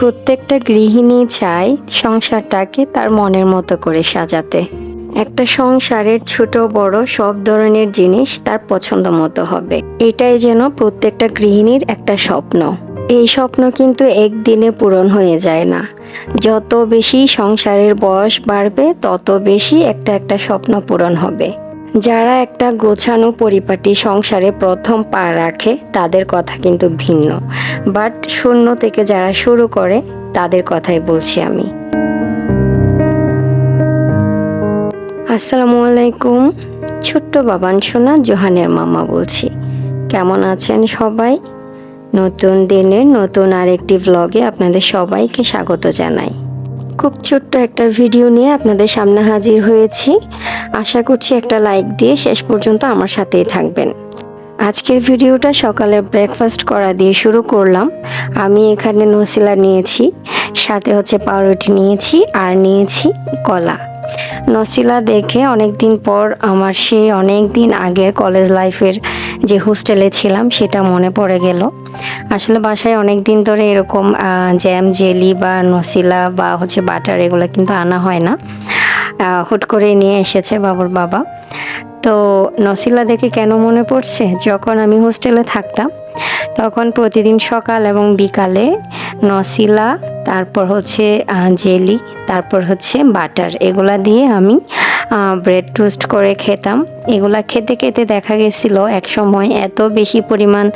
প্রত্যেকটা গৃহিণী চায় সংসারটাকে তার মনের মতো করে সাজাতে। একটা সংসারের ছোট বড় সব ধরনের জিনিস তার পছন্দ মতো হবে। এটাই যেন প্রত্যেকটা গৃহিণীর একটা স্বপ্ন। এই স্বপ্ন কিন্তু একদিনে পূরণ হয়ে যায় না। যত বেশি সংসারের বয়স বাড়বে, তত বেশি একটা একটা স্বপ্ন পূরণ হবে। যারা একটা গোছানো পরিপাটি সংসারে প্রথম পা রাখে, তাদের কথা কিন্তু ভিন্ন। বাট শূন্য থেকে যারা শুরু করে, তাদের কথাই বলছি আমি। আসসালামু আলাইকুম। ছোট্ট বাবান সোনা, জোহানের মামা বলছি। কেমন আছেন সবাই? নতুন দিনের নতুন আরেকটি ভ্লগে আপনাদের সবাইকে স্বাগত জানাই। খুব ছোট্ট একটা ভিডিও নিয়ে আপনাদের সামনে হাজির হয়েছি। আশা করছি একটা লাইক দিয়ে শেষ পর্যন্ত আমার সাথেই থাকবেন। আজকের ভিডিওটা সকালে ব্রেকফাস্ট করা দিয়ে শুরু করলাম। আমি এখানে নসিলা নিয়েছি, সাথে হচ্ছে পাউরুটি নিয়েছি আর নিয়েছি কলা। নসিলা দেখে অনেক দিন পর আমার সেই অনেক দিন আগের কলেজ লাইফের যে হোস্টেলে ছিলাম, সেটা মনে পড়ে গেল। আসলে বাসায় অনেক দিন ধরে এরকম জ্যাম জেলি বা নসিলা বা হচ্ছে বাটার এগুলো কিন্তু আনা হয় না। হুট করে নিয়ে এসেছে বাবুর বাবা। তো নসিলা দেখে কেন মনে পড়ছে? যখন আমি হোস্টেলে থাকতাম, তখন প্রতিদিন সকাল এবং বিকালে নসিলা, তারপর হচ্ছে জেলি তারপর হচ্ছে বাটার, এগুলা দিয়ে আমি ব্রেড টোস্ট করে খেতাম। এগুলা খেতে খেতে দেখা গেছিল এক সময় এত বেশি পরিমাণ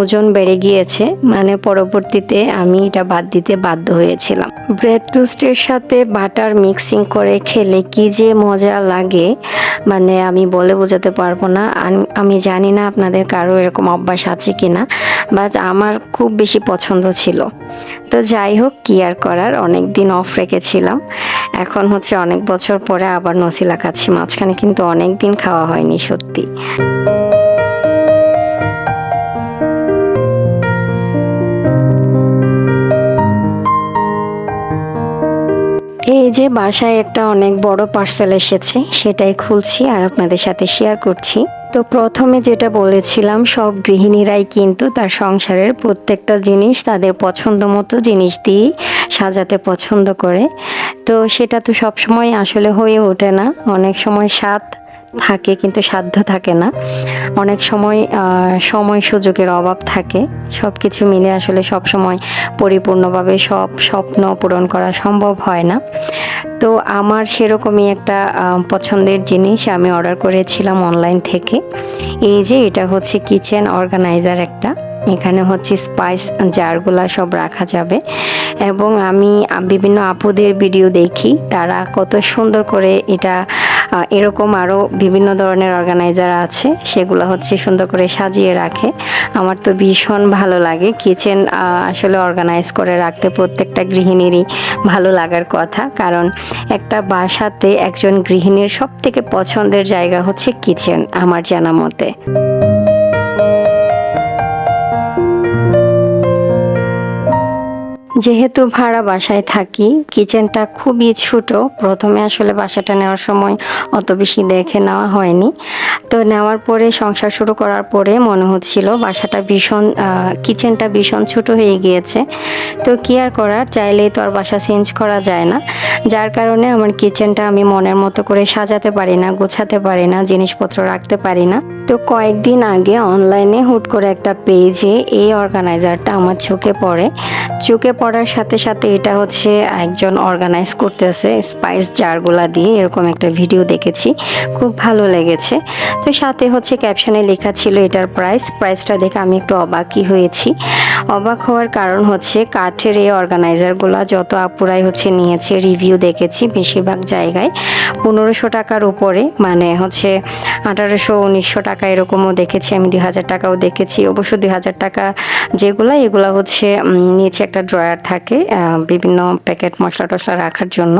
ওজন বেড়ে গিয়েছে মানে পরবর্তীতে আমি এটা বাদ দিতে বাধ্য হয়েছিলাম। ব্রেড টোস্টের সাথে বাটার মিক্সিং করে খেলে কি যে মজা লাগে মানে আমি বলে বোঝাতে পারব না। আমি জানি না আপনাদের কারও এরকম অভ্যাস আছে কি না বাট আমার খুব বেশি পছন্দ ছিল। তো যাই হোক, কি আর করার অনেক দিন অফ রেখেছিলাম। এখন হচ্ছে অনেক বছর পরে আবার নসিলা খাচ্ছি মাঝখানে কিন্তু অনেক দিন খাওয়া হয়নি, সত্যি। এই যে বাসায় একটা অনেক বড় পার্সেল এসেছে, সেটাই খুলছি আর আপনাদের সাথে শেয়ার করছি। তো প্রথমে যেটা বলেছিলাম, সব গৃহিণীরাই কিন্তু তার সংসারের প্রত্যেকটা জিনিস তাদের পছন্দ মতো জিনিস দিয়েই সাজাতে পছন্দ করে। তো সেটা তো সবসময় আসলে হয়ে ওঠে না। অনেক সময় স্বাদ থাকে কিন্তু সাধ্য থাকে না। অনেক সময় সময় সুযোগের অভাব থাকে। সব কিছু মিলে আসলে সব সময় পরিপূর্ণভাবে সব স্বপ্ন পূরণ করা সম্ভব হয় না। তো আমার সেরকমই একটা পছন্দের জিনিস আমি অর্ডার করেছিলাম অনলাইন থেকে। এই যে এটা হচ্ছে কিচেন অর্গানাইজার একটা। এখানে হচ্ছে স্পাইস জারগুলা সব রাখা যাবে। এবং আমি বিভিন্ন আপুদের ভিডিও দেখি, তারা কত সুন্দর করে এটা এরকম আরও বিভিন্ন ধরনের অর্গানাইজার আছে, সেগুলো হচ্ছে সুন্দর করে সাজিয়ে রাখে। আমার তো ভীষণ ভালো লাগে। কিচেন আসলে অর্গানাইজ করে রাখতে প্রত্যেকটা গৃহিণীরই ভালো লাগার কথা। কারণ একটা বাসাতে একজন গৃহিণীর সব থেকে পছন্দের জায়গা হচ্ছে কিচেন আমার জানা মতে। যেহেতু ভাড়া বাসায় থাকি কিচেনটা খুবই ছোট। প্রথমে আসলে বাসাটা নেওয়ার সময় অত বেশি দেখে নেওয়া হয়নি। তো নেওয়ার পরে সংসার শুরু করার পরে মনে হচ্ছিল বাসাটা ভীষণ কিচেনটা ভীষণ ছোট হয়ে গিয়েছে। তো কি আর করার? চাইলেই তো আর বাসা চেঞ্জ করা যায় না। যার কারণে আমার কিচেনটা আমি মনের মতো করে সাজাতে পারি না, গোছাতে পারি না, জিনিসপত্র রাখতে পারি না। তো কয়েকদিন আগে অনলাইনে হুট করে একটা পেজে এই অর্গানাইজারটা আমার চোখে পড়ে। চোখে পড়ার সাথে সাথে এটা হচ্ছে একজন অর্গানাইজ করতেছে স্পাইস জারগুলা দিয়ে, এরকম একটা ভিডিও দেখেছি। খুব ভালো লেগেছে। তো সাথে হচ্ছে ক্যাপশনে লেখা ছিল এটার প্রাইস প্রাইসটা দেখে আমি একটু অবাকই হয়েছি। অবাক হওয়ার কারণ হচ্ছে কাঠের এই অর্গানাইজারগুলো যত আপুরাই হচ্ছে নিয়েছে রিভিউ দেখেছি বেশিরভাগ জায়গায়। পনেরোশো টাকার উপরে মানে হচ্ছে আঠারোশো, উনিশশো টাকা এরকমও দেখেছি আমি দুই হাজার টাকাও দেখেছি। অবশ্য দুই হাজার টাকা যেগুলো এগুলো হচ্ছে নিচে একটা ড্রয়ার থাকে বিভিন্ন প্যাকেট মশলা টশলা রাখার জন্য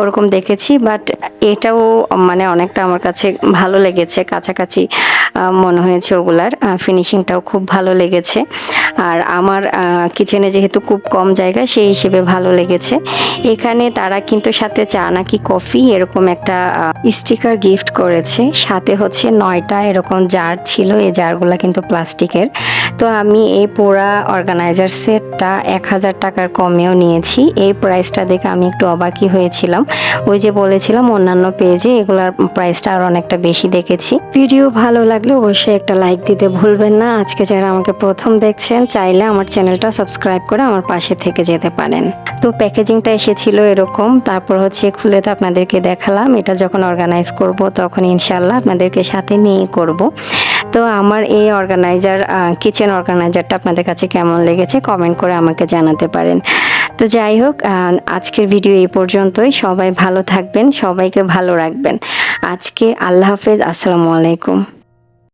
ওরকম দেখেছি। বাট এটাও মানে অনেকটা আমার কাছে ভালো লেগেছে, কাছাকাছি মনে হয়েছে ওগুলার ফিনিশিংটাও খুব ভালো লেগেছে। আর আমার কিচেনে যেহেতু খুব কম জায়গা, সেই হিসেবে ভালো লেগেছে। এখানে তারা কিন্তু সাথে চা নাকি কফি এরকম একটা স্টিকার গিফট করেছে। সাথে হচ্ছে নয়টা এরকম জার ছিল, এই জারগুলো কিন্তু প্লাস্টিকের তো আমি এই পুরা অর্গানাইজার সেটটা এক হাজার টাকার কমেও নিয়েছি। এই প্রাইসটা দেখে আমি একটু অবাকই হয়েছিলাম। ওই যে বলেছিলাম, অন্যান্য পেজে এগুলার প্রাইসটা আর অনেকটা বেশি দেখেছি। ভিডিও ভালো লাগলে অবশ্যই একটা লাইক দিতে ভুলবেন না। আজকে যারা আমাকে প্রথম দেখছেন, চাইলে আমার চ্যানেলটা সাবস্ক্রাইব করে আমার পাশে থেকে যেতে পারেন। তো প্যাকেজিংটা এসেছিল এরকম। তারপর হচ্ছে খুলে তো আপনাদেরকে দেখালাম। এটা যখন অর্গানাইজ করব, তখন ইনশাল্লাহ আপনাদেরকে সাথে নিয়ে করব। তো আমার এই অর্গানাইজার কিচেন অর্গানাইজারটা আপনাদের কাছে কেমন লেগেছে কমেন্ট করে আমাকে জানাতে পারেন। তো যাই হোক আজকের ভিডিও এই পর্যন্তই। সবাই ভালো থাকবেন, সবাইকে ভালো রাখবেন। আজকে আল্লাহ হাফেজ, আসসালামু আলাইকুম।